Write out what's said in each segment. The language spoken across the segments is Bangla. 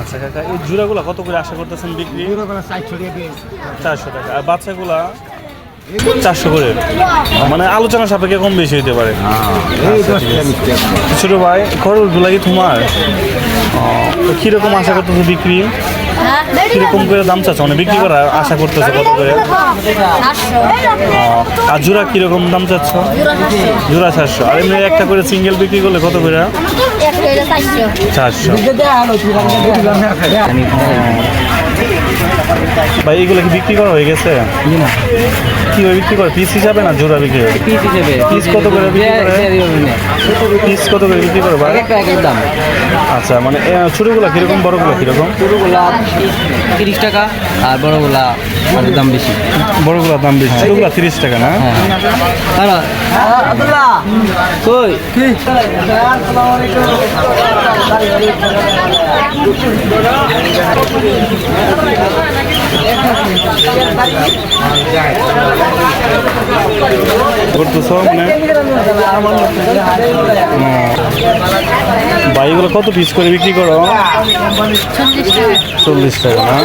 আচ্ছা কাকা এই জুড়াগুলো কত করে আশা করতেছেন বিক্রি? চারশো টাকা আর বাচ্চাগুলা? চারশো করে। মানে আলোচনা সাপেক্ষে কম বেশি হতে পারে। ছোট ভাই খরচগুলা কি তোমার? কীরকম আশা করতেছো বিক্রি? কীরকম করে দাম চাচ্ছ? মানে বিক্রি করার আশা করতেছো কত করে? আর জোড়া কীরকম দাম চাচ্ছ? জোড়া চারশো আর এমনি একটা করে সিঙ্গেল বিক্রি করলে কত করে? চারশো। ভাই এগুলো কি বিক্রি করা হয়ে গেছে? কি ভাবে বিক্রি করে? পিস হিসাবে না জোড়া বিক্রি করে পিস হিসেবে। পিস কত করে বিক্রি করে? পিস কত করে বিক্রি করে ভাই? দাম। আচ্ছা মানে ছোটগুলা কীরকম বড়গুলা কীরকম? ছোটোগুলা তিরিশ টাকা আর বড়গুলা দাম বেশি। বড়গুলা দাম বেশি। ছোটগুলা তিরিশ টাকা না? হ্যাঁ আব্দুল্লাহ কই? করতেছ মানে। কত পিস করে বিক্রি করো? চল্লিশ টাকা না?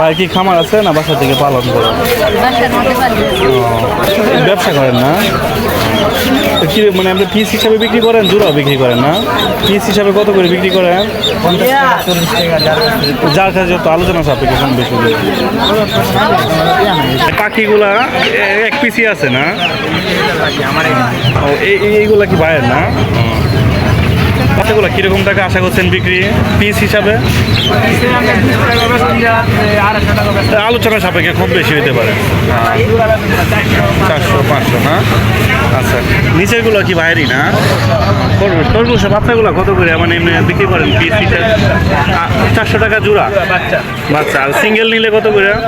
ভাই কি খামার আছে না বাসা থেকে পালন করো। ব্যবসা করেন না? কি মানে আপনি পিস হিসাবে বিক্রি করেন, জোড়াও বিক্রি করেন না? পিস হিসাবে কত করে বিক্রি করেন? যার কাছে যত আলোচনা সাপেক্ষে কম বেশি পাখিগুলা এক পিসি আছে না? এইগুলা কি বাইরের না? পাখিগুলা কীরকম টাকা আশা করছেন বিক্রি? পিস হিসাবে? আলোচনা সাপেক্ষে খুব বেশি হতে পারে। চারশো পাঁচশো না? আচ্ছা। নিচেরগুলো কি বাইরেই না? খরগোশ খরগোশ বাচ্চাগুলো কত করে? মানে এমনি বিক্রি করেন পিস হিসাবে চারশো টাকা জোড়া? বাচ্চা। বাচ্চা। আর সিঙ্গেল নিলে কত করে? ও।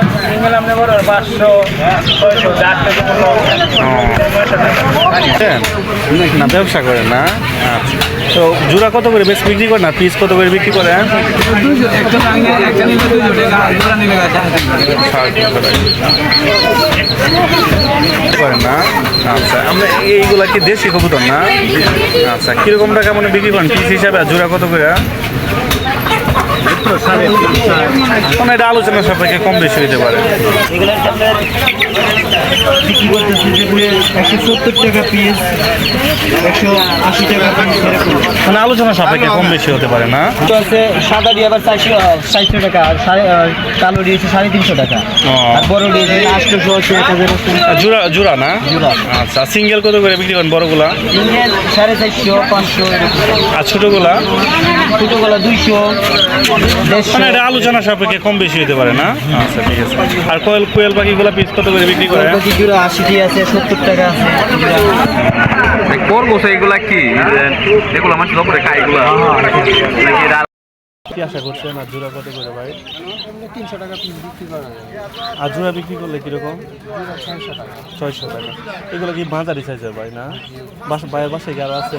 হ্যাঁ? না ব্যবসা করেন না? আচ্ছা। তো জোড়া কত করে? বেশ বিক্রি করে না পিস কত করে বিক্রি করেন সাড়ে তিনশো না? আচ্ছা আমরা এইগুলা কি দেশি কবুতর না? আচ্ছা কীরকম টাকা মানে বিক্রি করেন? পিস হিসাবে জোড়া কত করে মানে এটা আলোচনা সাপেক্ষে কম বেশি হতে পারে। একশো সত্তর টাকা পিস মানে আলোচনা সাপেক্ষে কম বেশি হতে পারে না? তো আছে সাদা দিয়ে আবার চারশো চারশো টাকা আর সাড়ে- কালো দিয়েছে সাড়ে তিনশো টাকা। আর বড় দিয়েছে আটশোশো জোড়া জোড়া না? জোড়া। আচ্ছা সিঙ্গেল কত করে বিক্রি করেন বড়গুলা? ইন্ডিয়ান সাড়ে চারশো পাঁচশো আর ছোটগুলা? ছোটোগুলো দুইশো মানে এটা আলোচনা সাপেক্ষে কম বেশি হতে পারে না? আচ্ছা ঠিক আছে। আর কোয়েল কোয়েল পাখিগুলা পিস কত করে বিক্রি করে? জোড়া আশি দিয়ে আছে সত্তর টাকা আছে। করব সেইগুলা কি? এগুলো। মানুষের খায় এগুলা নাকি কি আশা করছেন? আর জোড়া কত করে ভাই? তিনশো টাকা পিস বিক্রি করা আর জোড়া বিক্রি করলে কীরকম? ছয়শো টাকা। এগুলো কি মাঝারি সাইজের ভাই না? বাসা ভাইয়ের বাসায় কি আছে?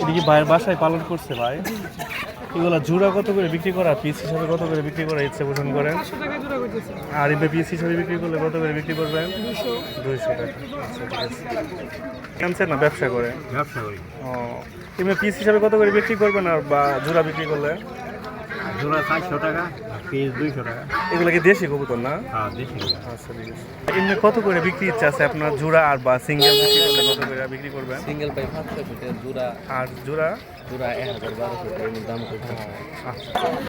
এটা কি ভাইয়ের বাসায় পালন করছে ভাই। এগুলো জোড়া কত করে বিক্রি করা? পিস হিসাবে কত করে বিক্রি করা? ইচ্ছে পোষণ করেন? আর এবার পিস হিসাবে বিক্রি করলে কত করে বিক্রি করবেন? দুইশো। টাকা। আচ্ছা না? ব্যবসা করে? ব্যবসা করি। ও এমনি পিস হিসাবে কত করে বিক্রি করবেন আর বা জোড়া বিক্রি করলে? জোড়া চারশো টাকা পিস দুইশো টাকা। এগুলো কি দেশি কবুতর না? হ্যাঁ দেশি আচ্ছা ঠিক আছে। এমনি কত করে বিক্রি ইচ্ছা আছে আপনার জোড়া আর বা সিঙ্গেল বিক্রি করলে কত করে বিক্রি করবেন সিঙ্গেল পাই পাঁচশো টাকা জোড়া আর জোড়া জোড়া এক হাজার বারোশো টাকা দাম করতে আচ্ছা।